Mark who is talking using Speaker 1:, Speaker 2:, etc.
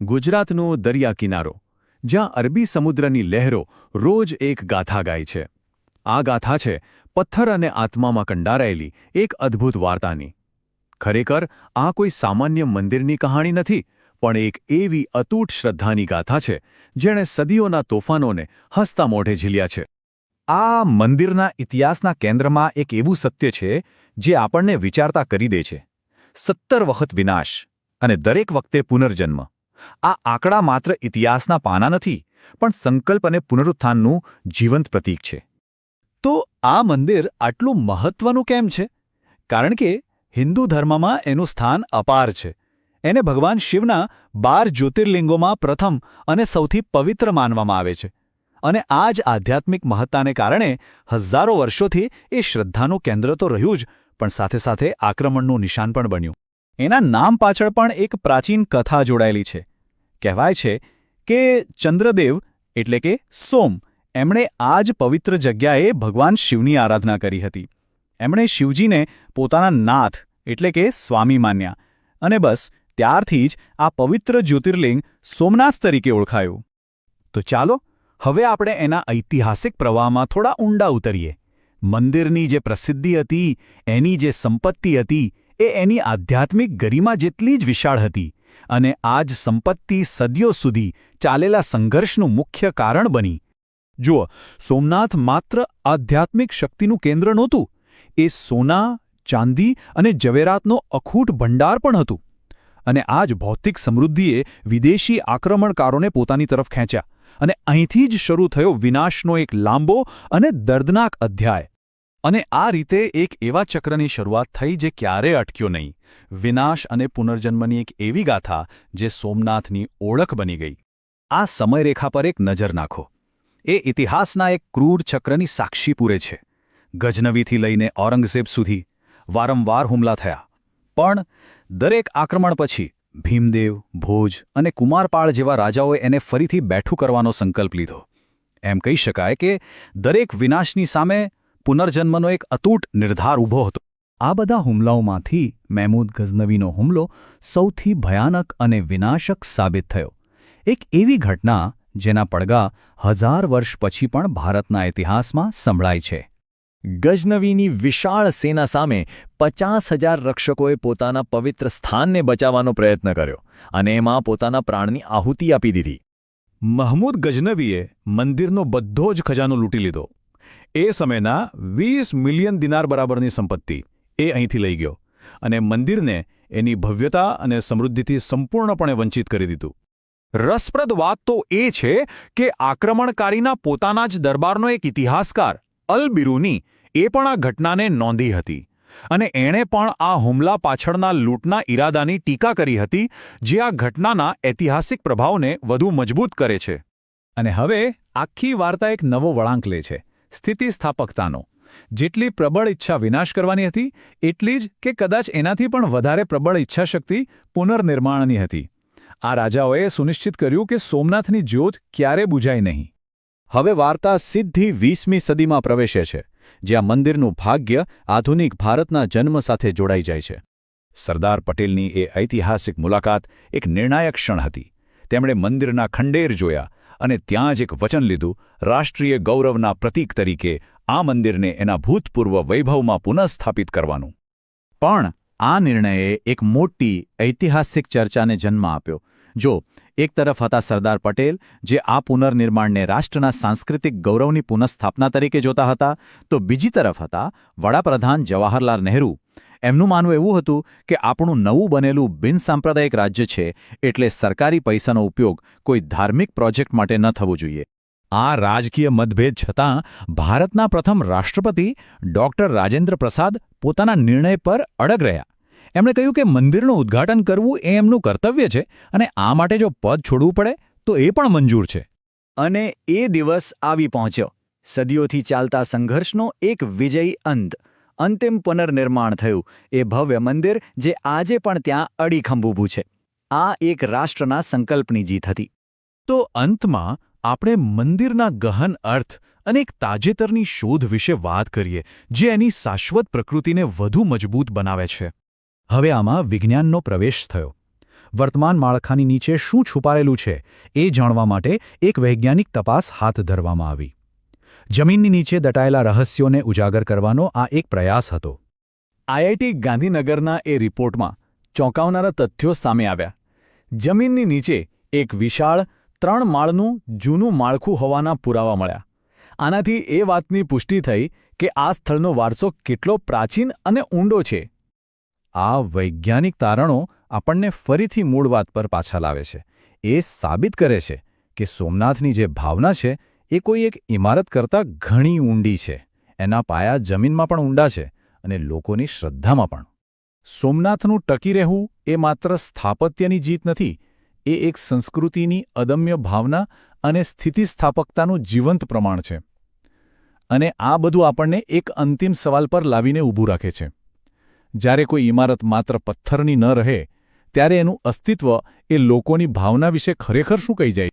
Speaker 1: ગુજરાતનો દરિયા કિનારો, જ્યાં અરબી સમુદ્રની લહેરો રોજ એક ગાથા ગાય છે. આ ગાથા છે પથ્થર અને આત્મામાં કંડારાયેલી એક અદ્ભુત વાર્તાની. ખરેખર, આ કોઈ સામાન્ય મંદિરની કહાણી નથી, પણ એક એવી અતૂટ શ્રદ્ધાની ગાથા છે, જેણે સદીઓના તોફાનોને હસતા મોઢે ઝીલ્યા છે.
Speaker 2: આ મંદિરના ઇતિહાસના કેન્દ્રમાં એક એવું સત્ય છે, જે આપણને વિચારતા કરી દે છે. સત્તર વખત વિનાશ અને દરેક વખતે પુનર્જન્મ. આ આંકડા માત્ર ઇતિહાસના પાના નથી, પણ સંકલ્પ અને પુનરુત્થાનનું જીવંત પ્રતીક છે.
Speaker 3: તો આ મંદિર આટલું મહત્વનું કેમ છે? કારણ કે હિન્દુ ધર્મમાં એનું સ્થાન અપાર છે. એને ભગવાન શિવના બાર જ્યોતિર્લિંગોમાં પ્રથમ અને સૌથી પવિત્ર માનવામાં આવે છે. અને આ જ આધ્યાત્મિક મહત્તાને કારણે હજારો વર્ષોથી એ શ્રદ્ધાનું કેન્દ્ર તો રહ્યું જ, પણ સાથે સાથે આક્રમણનું નિશાન પણ બન્યું. એના નામ પાછળ પણ એક પ્રાચીન કથા જોડાયેલી છે. કહેવાય છે કે ચંદ્રદેવ એટલે કે સોમ, એમણે આ જ પવિત્ર જગ્યાએ ભગવાન શિવની આરાધના કરી હતી. એમણે શિવજીને પોતાના નાથ એટલે કે સ્વામી માન્યા અને બસ ત્યારથી જ આ પવિત્ર જ્યોતિર્લિંગ સોમનાથ તરીકે ઓળખાયું. તો ચાલો, હવે આપણે એના ઐતિહાસિક પ્રવાહમાં થોડા ઊંડા ઉતરીએ. મંદિરની જે પ્રસિદ્ધિ હતી, એની જે સંપત્તિ હતી, એ એની આધ્યાત્મિક ગરિમા જેટલી જ વિશાળ હતી અને આ જ સંપત્તિ સદીઓ સુધી ચાલેલા સંઘર્ષનું મુખ્ય કારણ બની. જુઓ, સોમનાથ માત્ર આધ્યાત્મિક શક્તિનું કેન્દ્ર નહોતું. એ સોના, ચાંદી અને જવેરાતનો અખૂટ ભંડાર પણ હતું. અને આ જ ભૌતિક સમૃદ્ધિએ વિદેશી આક્રમણકારોને પોતાની તરફ ખેંચ્યા. અને અહીંથી જ શરૂ થયો વિનાશનો એક લાંબો અને દર્દનાક અધ્યાય. અને આ રીતે એક એવા ચક્રની શરૂઆત થઈ જે ક્યારેય અટક્યો નહીં. વિનાશ અને પુનર્જન્મની એક એવી ગાથા જે સોમનાથની ઓળખ બની ગઈ. આ સમયરેખા પર એક નજર નાખો. એ ઇતિહાસના એક ક્રૂર ચક્રની સાક્ષી પૂરે છે. ગજનવીથી લઈને ઔરંગઝેબ સુધી વારંવાર હુમલા થયા. પણ દરેક આક્રમણ પછી ભીમદેવ, ભોજ અને કુમારપાળ જેવા રાજાઓએ એને ફરીથી બેઠું કરવાનો સંકલ્પ લીધો. એમ કહી શકાય કે દરેક વિનાશની સામે પુનર્જન્મનો એક અતૂટ નિર્ધાર ઊભો હતો. આ બધા હુમલાઓમાંથી મહેમૂદ ગઝનવીનો હુમલો સૌથી ભયાનક અને વિનાશક સાબિત થયો. એક એવી ઘટના જેના પડઘા હજાર વર્ષ પછી પણ ભારતના ઇતિહાસમાં સંભળાય છે. ગજનવીની વિશાળ સેના સામે પચાસ હજાર રક્ષકોએ પોતાના પવિત્ર સ્થાનને બચાવવાનો પ્રયત્ન કર્યો અને એમાં પોતાના પ્રાણની આહુતિ આપી દીધી. મહમૂદ ગજનવીએ મંદિરનો બધો જ ખજાનો લૂંટી લીધો. એ સમયના વીસ મિલિયન દિનાર બરાબરની સંપત્તિ એ અહીંથી લઈ ગયો અને મંદિરને એની ભવ્યતા અને સમૃદ્ધિથી સંપૂર્ણપણે વંચિત કરી દીધું. રસપ્રદ વાત તો એ છે કે આક્રમણકારીના પોતાના જ દરબારનો એક ઇતિહાસકાર, અલ બિરુની, એ પણ આ ઘટનાને નોંધી હતી અને એણે પણ આ હુમલા પાછળના લૂંટના ઈરાદાની ટીકા કરી હતી, જે આ ઘટનાના ઐતિહાસિક પ્રભાવને વધુ મજબૂત કરે છે. અને હવે આખી વાર્તા એક નવો વળાંક લે છે. સ્થિતિસ્થાપકતાનો. જેટલી પ્રબળ ઈચ્છા વિનાશ કરવાની હતી, એટલી જ કે કદાચ એનાથી પણ વધારે પ્રબળ ઈચ્છાશક્તિ પુનર્નિર્માણની હતી. આ રાજાઓએ સુનિશ્ચિત કર્યું કે સોમનાથની જ્યોત ક્યારે બુજાય નહીં. હવે વાર્તા સીધી વીસમી સદીમાં પ્રવેશે છે, જ્યાં મંદિરનું ભાગ્ય આધુનિક ભારતના જન્મ સાથે જોડાઈ જાય છે. સરદાર પટેલની એ ઐતિહાસિક મુલાકાત એક નિર્ણાયક ક્ષણ હતી. તેમણે મંદિરના ખંડેર જોયા અને ત્યાં જ એક વચન લીધું, રાષ્ટ્રીય ગૌરવના પ્રતીક તરીકે આ મંદિરને એના ભૂતપૂર્વ વૈભવમાં પુનઃસ્થાપિત કરવાનું. પણ આ નિર્ણયે એક મોટી ઐતિહાસિક ચર્ચાને જન્મ આપ્યો. જો એક તરફ હતા સરદાર પટેલ, જે આ પુનર્નિર્માણને રાષ્ટ્રના સાંસ્કૃતિક ગૌરવની પુનઃસ્થાપના તરીકે જોતા હતા, તો બીજી તરફ હતા વડાપ્રધાન જવાહરલાલ નહેરુ એમનું માનવું એવું હતું કે આપણું નવું બનેલું બિનસાંપ્રદાયિક રાજ્ય છે એટલે સરકારી પૈસાનો ઉપયોગ કોઈ ધાર્મિક પ્રોજેક્ટ માટે ન થવો જોઈએ. આ રાજકીય મતભેદ છતાં ભારતના પ્રથમ રાષ્ટ્રપતિ ડોક્ટર રાજેન્દ્ર પ્રસાદ પોતાના નિર્ણય પર અડગ રહ્યા. એમણે કહ્યું કે મંદિરનું ઉદ્ઘાટન કરવું એ એમનું કર્તવ્ય છે અને આ માટે જો પદ છોડવું પડે તો એ પણ મંજૂર છે. અને એ દિવસ આવી પહોંચ્યો. સદીઓથી ચાલતા સંઘર્ષનો એક વિજયી અંત. અંતિમ પુનર્નિર્માણ થયું. એ ભવ્ય મંદિર જે આજે પણ ત્યાં અડીખંભ ઊભું છે. આ એક રાષ્ટ્રના સંકલ્પની જીત હતી. તો અંતમાં આપણે મંદિરના ગહન અર્થ અને એક તાજેતરની શોધ વિશે વાત કરીએ, જે એની શાશ્વત પ્રકૃતિને વધુ મજબૂત બનાવે છે. હવે આમાં વિજ્ઞાનનો પ્રવેશ થયો. વર્તમાન માળખાની નીચે શું છુપાયેલું છે, એ જાણવા માટે એક વૈજ્ઞાનિક તપાસ હાથ ધરવામાં આવી. જમીનની નીચે દટાયેલા રહસ્યોને ઉજાગર કરવાનો આ એક પ્રયાસ હતો.
Speaker 1: આઈઆઈટી ગાંધીનગરના એ રિપોર્ટમાં ચોંકાવનારા તથ્યો સામે આવ્યા. જમીનની નીચે એક વિશાળ, ત્રણ માળનું, જૂનું માળખું હોવાના પુરાવા મળ્યા. આનાથી એ વાતની પુષ્ટિ થઈ કે આ સ્થળનો વારસો કેટલો પ્રાચીન અને ઊંડો છે.
Speaker 2: આ વૈજ્ઞાનિક તારણો આપણને ફરીથી મૂળ વાત પર પાછા લાવે છે. એ સાબિત કરે છે કે સોમનાથની જે ભાવના છે એ કોઈ એક ઇમારત કરતાં ઘણી ઊંડી છે. એના પાયા જમીનમાં પણ ઊંડા છે અને લોકોની શ્રદ્ધામાં પણ. સોમનાથનું ટકી રહેવું એ માત્ર સ્થાપત્યની જીત નથી, એ એક સંસ્કૃતિની અદમ્ય ભાવના અને સ્થિતિસ્થાપકતાનું જીવંત પ્રમાણ છે. અને આ બધું આપણને એક અંતિમ સવાલ પર લાવીને ઊભું રાખે છે. જ્યારે કોઈ ઇમારત માત્ર પથ્થરની ન રહે, ત્યારે એનું અસ્તિત્વ એ લોકોની ભાવના વિશે ખરેખર શું કહી જાય?